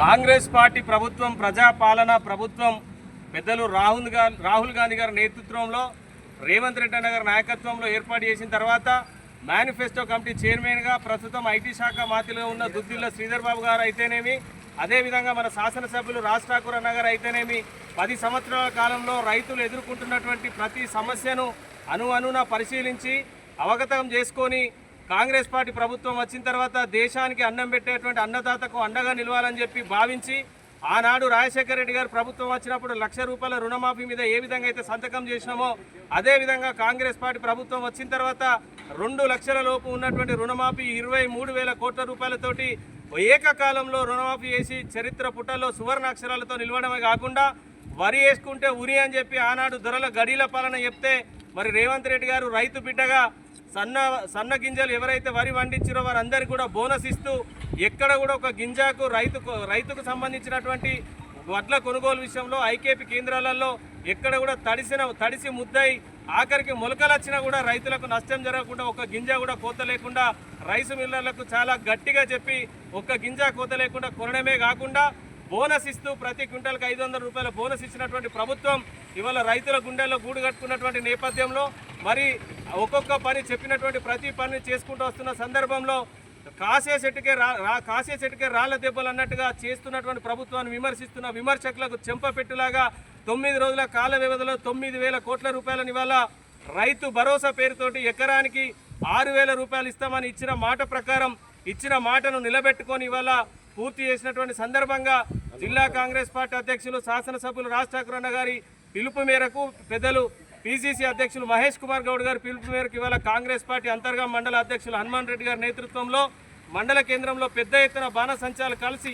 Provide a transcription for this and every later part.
Congress party ప్రభుత్వం ప్రజాపాలన ప్రభుత్వం పెద్దలు రాహుల్ గాంధీ రాహుల్ గాంధీ గారి నేతృత్వంలో రేవంత్ రెడ్డి అన్న గారి నాయకత్వంలో ఏర్పాటు చేసిన తర్వాత మేనిఫెస్టో కమిటీ చైర్మన్గా ప్రస్తుతం ఐటీ శాఖ మాతిలో ఉన్న దుద్దిల్ల శ్రీధర్ బాబు గారు అయితేనేమి అదేవిధంగా మన శాసనసభ్యులు రాజ్ ఠాకూర్ అన్న గారు అయితేనేమి పది సంవత్సరాల కాలంలో రైతులు ఎదుర్కొంటున్నటువంటి ప్రతి సమస్యను అను అనున పరిశీలించి అవగతం చేసుకొని కాంగ్రెస్ పార్టీ ప్రభుత్వం వచ్చిన తర్వాత దేశానికి అన్నం పెట్టేటువంటి అన్నదాతకు అండగా నిలవాలని చెప్పి భావించి ఆనాడు రాజశేఖర రెడ్డి గారు ప్రభుత్వం వచ్చినప్పుడు లక్ష రూపాయల రుణమాఫీ మీద ఏ విధంగా అయితే సంతకం చేసినామో అదే విధంగా కాంగ్రెస్ పార్టీ ప్రభుత్వం వచ్చిన తర్వాత రెండు లక్షల లోపు ఉన్నటువంటి రుణమాఫీ ఇరవై మూడు వేల కోట్ల రూపాయలతోటి ఏకకాలంలో రుణమాఫీ చేసి చరిత్ర పుటల్లో సువర్ణ అక్షరాలతో నిలవడమే కాకుండా వరి వేసుకుంటే ఉరి అని చెప్పి ఆనాడు ధరల గడీల పాలన చెప్తే మరి రేవంత్ రెడ్డి గారు రైతు బిడ్డగా సన్న సన్న గింజలు ఎవరైతే వరి పండించారో వారందరికీ కూడా బోనస్ ఇస్తూ ఎక్కడ కూడా ఒక గింజకు రైతుకు రైతుకు సంబంధించినటువంటి వడ్ల కొనుగోలు విషయంలో ఐకేపీ కేంద్రాలలో ఎక్కడ కూడా తడిసిన తడిసి ముద్దై ఆఖరికి మొలకలు వచ్చినా కూడా రైతులకు నష్టం జరగకుండా ఒక గింజ కూడా కోత లేకుండా రైసు మిల్లర్లకు చాలా గట్టిగా చెప్పి ఒక్క గింజ కోత లేకుండా కొనడమే కాకుండా బోనస్ ఇస్తూ ప్రతి క్వింటల్కి ఐదు వందల రూపాయల బోనస్ ఇచ్చినటువంటి ప్రభుత్వం ఇవాళ రైతుల గుండెల్లో గూడు కట్టుకున్నటువంటి నేపథ్యంలో మరి ఒక్కొక్క పని చెప్పినటువంటి ప్రతి పని చేసుకుంటూ వస్తున్న సందర్భంలో కాసే చెట్టుకే రా కాసే చెట్టుకే రాళ్ళ దెబ్బలు అన్నట్టుగా చేస్తున్నటువంటి ప్రభుత్వాన్ని విమర్శిస్తున్న విమర్శకులకు చెంపపెట్టులాగా తొమ్మిది రోజుల కాల వ్యవధిలో తొమ్మిది వేల కోట్ల రూపాయలని ఇవాళ రైతు భరోసా పేరుతోటి ఎకరానికి ఆరు వేల రూపాయలు ఇస్తామని ఇచ్చిన మాట ప్రకారం ఇచ్చిన మాటను నిలబెట్టుకొని ఇవాళ పూర్తి చేసినటువంటి సందర్భంగా జిల్లా కాంగ్రెస్ పార్టీ అధ్యక్షులు శాసనసభ్యులు రాజ్ ఠాకూర్ అన్న గారి పిలుపు మేరకు పెద్దలు పిసిసి అధ్యక్షులు మహేష్ కుమార్ గౌడ్ గారి పిలుపు మేరకు ఇవాళ కాంగ్రెస్ పార్టీ అంతర్గా మండల అధ్యక్షులు హనుమాన్ రెడ్డి గారి నేతృత్వంలో మండల కేంద్రంలో పెద్ద ఎత్తున బాణసంచాలు కలిసి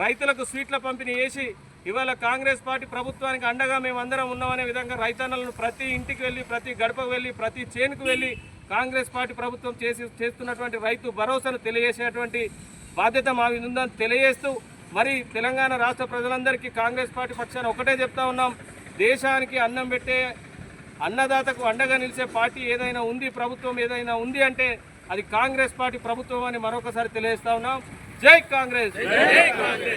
రైతులకు స్వీట్ల పంపిణీ చేసి ఇవాళ కాంగ్రెస్ పార్టీ ప్రభుత్వానికి అండగా మేము అందరం ఉన్నామనే విధంగా రైతన్నలను ప్రతి ఇంటికి వెళ్ళి ప్రతి గడపకు వెళ్ళి ప్రతి చేనుకు వెళ్ళి కాంగ్రెస్ పార్టీ ప్రభుత్వం చేసి చేస్తున్నటువంటి రైతు భరోసాను తెలియజేసేటువంటి బాధ్యత మా ఉందని తెలియజేస్తూ మరి తెలంగాణ రాష్ట్ర ప్రజలందరికీ కాంగ్రెస్ పార్టీ పక్షాన ఒకటే చెప్తా ఉన్నాం. దేశానికి అన్నం పెట్టే అన్నదాతకు అండగా నిలిచే పార్టీ ఏదైనా ఉంది ప్రభుత్వం ఏదైనా ఉంది అంటే అది కాంగ్రెస్ పార్టీ ప్రభుత్వం అని మరొకసారి తెలియజేస్తా ఉన్నాం. జై కాంగ్రెస్! జై కాంగ్రెస్!